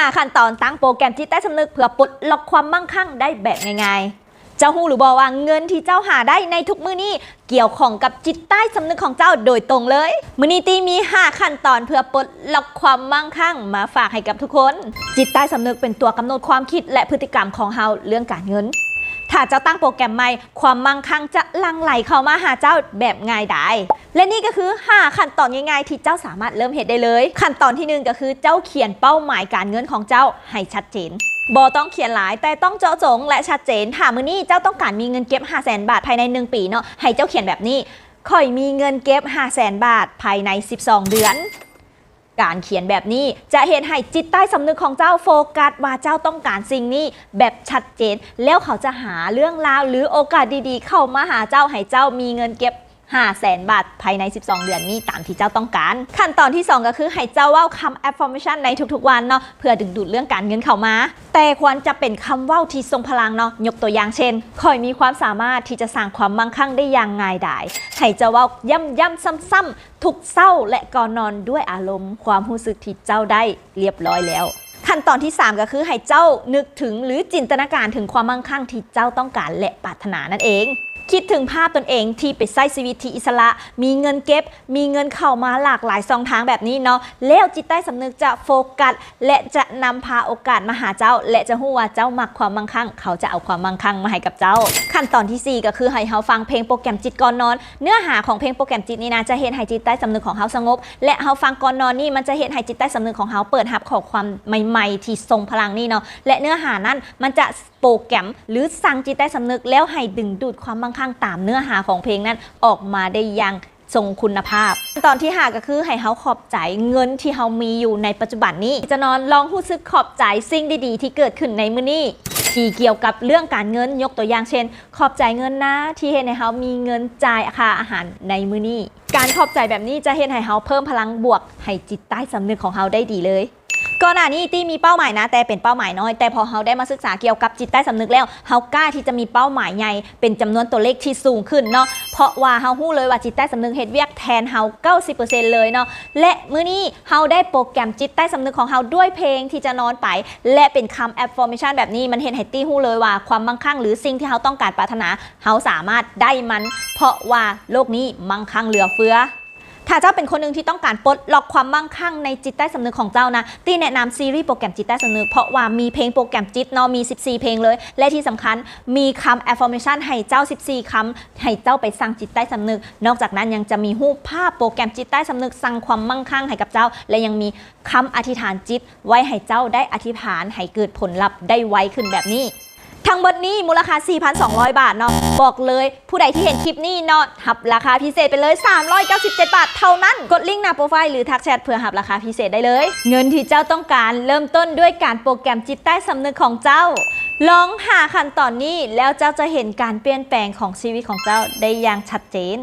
5 ขั้นตอนตั้งโปรแกรมจิตใต้สำนึกเพื่อปลดล็อกความมั่งคั่งได้แบบง่ายๆ เจ้าฮู้หรือบอกว่าเงินที่เจ้าหาได้ในทุกมื้อนี้เกี่ยวของกับจิตใต้สำนึกของเจ้าโดยตรงเลยมือนี้ตีมี 5 ขั้นตอนเพื่อปลดล็อกความมั่งคั่ง มาฝากให้กับทุกคน จิตใต้สำนึกเป็นตัวกำหนดความคิดและพฤติกรรมของเฮาเรื่องการเงิน ถ้าเจ้าตั้งโปรแกรมใหม่ ความมั่งคั่งจะลังไหลเข้ามาหาเจ้าแบบง่ายดายและนี่ก็คือ 5 ขั้นตอนง่ายๆ ที่เจ้าสามารถเริ่มเหตุได้เลย ขั้นตอนที่หนึ่งก็คือเจ้าเขียนเป้าหมายการเงินของเจ้าให้ชัดเจนบอต้องเขียนหลายแต่ต้องเจาะจงและชัดเจนถ้ามือนี้เจ้าต้องการมีเงินเก็บ5 0 0 0 0 0 บาทภายใน 1 ปีเนาะให้เจ้าเขียนแบบนี้ค่อยมีเงินเก็บ 5 0 0 0 0 0 บาทภายใน 12 เดือน การเขียนแบบนี้จะเห็นให้จิตใต้สำนึกของเจ้าโฟกัสว่าเจ้าต้องการสิ่งนี้แบบชัดเจน แล้วเขาจะหาเรื่องราวหรือโอกาสดีๆ เข้ามาหาเจ้าให้เจ้ามีเงินเก็บ 5 0 0แสนบาทภายใน 12 เดือนนี้ตามที่เจ้าต้องการ ขั้นตอนที่ 2 ก็คือให้เจ้าว่าคำ affirmation ในทุกๆ วันเนาะเพื่อดึงดูดเรื่องการเงินเข้ามา แต่ควรจะเป็นคำว่าที่ทรงพลังเนาะยกตัวอย่างเช่นคอยมีความสามารถที่จะสร้างความมั่งคั่งได้อย่างง่ายดายให้เจ้าว่าย้ำๆซ้ำๆทุกเศร้าและก่อนนอนด้วยอารมณ์ ความรู้สึกที่เจ้าได้เรียบร้อยแล้วขั้นตอนที่ 3 ก็คือให้เจ้านึกถึงหรือจินตนาการถึงความมั่งคั่งที่เจ้าต้องการและปรารถนานั่นเอง คิดถึงภาพตนเองที่ไปใช้ชีวิตที่อิสระ มีเงินเก็บ มีเงินเข้ามาหลากหลายช่องทางแบบนี้เนาะแล้วจิตใต้สำนึกจะโฟกัส และจะนำพาโอกาสมาหาเจ้า และจะหู้ว่าเจ้ามักความมั่งคั่ง เขาจะเอาความมั่งคั่งมาให้กับเจ้า ขั้นตอนทีสี่4 ก็คือให้เฮาฟังเพลงโปรแกรมจิตก่อนนอน เนื้อหาของเพลงโปรแกรมจิตนี่นะจะเห็นให้จิตใต้สำนึกของเฮาสงบ และเฮาฟังก่อนนอนนี่มันจะเห็นให้จิตใต้สำนึกของเฮาเปิดรับข้อความใหม่ ๆ ที่ทรงพลังนี่เนาะและเนื้อหานั้นมันจะโปรแกรมหรือสั่งจิตใต้สำนึกแล้วให้ดึงดูดความมั่งคั่งตามเนื้อหาของเพลงนั้นออกมาได้ย่างทรงคุณภาพ ตอนที่หาก็คือให้เฮาขอบใจเงินที่เฮามีอยู่ในปัจจุบันนี้ จะนอนลองรู้สึกขอบใจสิ่งดีๆ ที่เกิดขึ้นในมื้อนี้ที่เกี่ยวกับเรื่องการเงินยกตัวอย่างเช่น ขอบใจเงินนะที่เห็นให้เฮามีเงินจ่ายค่าอาหารในมื้อนี้ การขอบใจแบบนี้จะเห็นให้เฮาเพิ่มพลังบวก ให้จิตใต้สำนึกของเฮาได้ดีเลย ก่อนหน้านี้ตี้มีเป้าหมายนะ แต่เป็นเป้าหมายน้อย แต่พอเฮาได้มาศึกษาเกี่ยวกับจิตใต้สำนึกแล้วเฮากล้าที่จะมีเป้าหมายใหญ่เป็นจำนวนตัวเลขที่สูงขึ้นเนาะเพราะว่าเฮาฮู้เลยว่าจิตใต้สำนึกเฮ็ดเวียกแทนเฮา90%เลยเนาะและมื้อนี้เฮาได้โปรแกรมจิตใต้สำนึกของเฮาด้วยเพลงที่จะนอนไป และเป็นคำ affirmation แบบนี้มันเห็นให้ตี้ฮู้เลยว่าความมั่งคั่งหรือสิ่งที่เฮาต้องการปรารถนาเฮาสามารถได้มัน เพราะว่าโลกนี้มั่งคั่งเหลือเฟือ ถ้าเจ้าเป็นคนหนึ่งที่ต้องการปลดล็อกความมั่งคั่งในจิตใต้สำนึกของเจ้านะ ตีแนะนำซีรีส์โปรแกรมจิตใต้สำนึก เพราะว่ามีเพลงโปรแกรมจิตเนาะมี 14 เพลงเลย และที่สำคัญมีคำ affirmation ให้เจ้า 14คำให้เจ้าไปสั่งจิตใต้สำนึก นอกจากนั้นยังจะมีรูปภาพโปรแกรมจิตใต้สำนึกสั่งความมั่งคั่งให้กับเจ้า และยังมีคำอธิษฐานจิต ไว้ให้เจ้าได้อธิษฐานให้เกิดผลลัพธ์ได้ไวขึ้นแบบนี้ ทั้งหมดนี้มูลค่า 4,200 บาทเนาะบอกเลยผู้ใดที่เห็นคลิปนี้เนาะหับราคาพิเศษไปเลย 397 บาทเท่านั้น กดลิงก์หน้าโปรไฟล์หรือทักแชทเพื่อหับราคาพิเศษได้เลย เงินที่เจ้าต้องการเริ่มต้นด้วยการโปรแกรมจิตใต้สำนึกของเจ้า ลองหาขั้นตอนนี้แล้วเจ้าจะเห็นการเปลี่ยนแปลงของชีวิตของเจ้าได้อย่างชัดเจน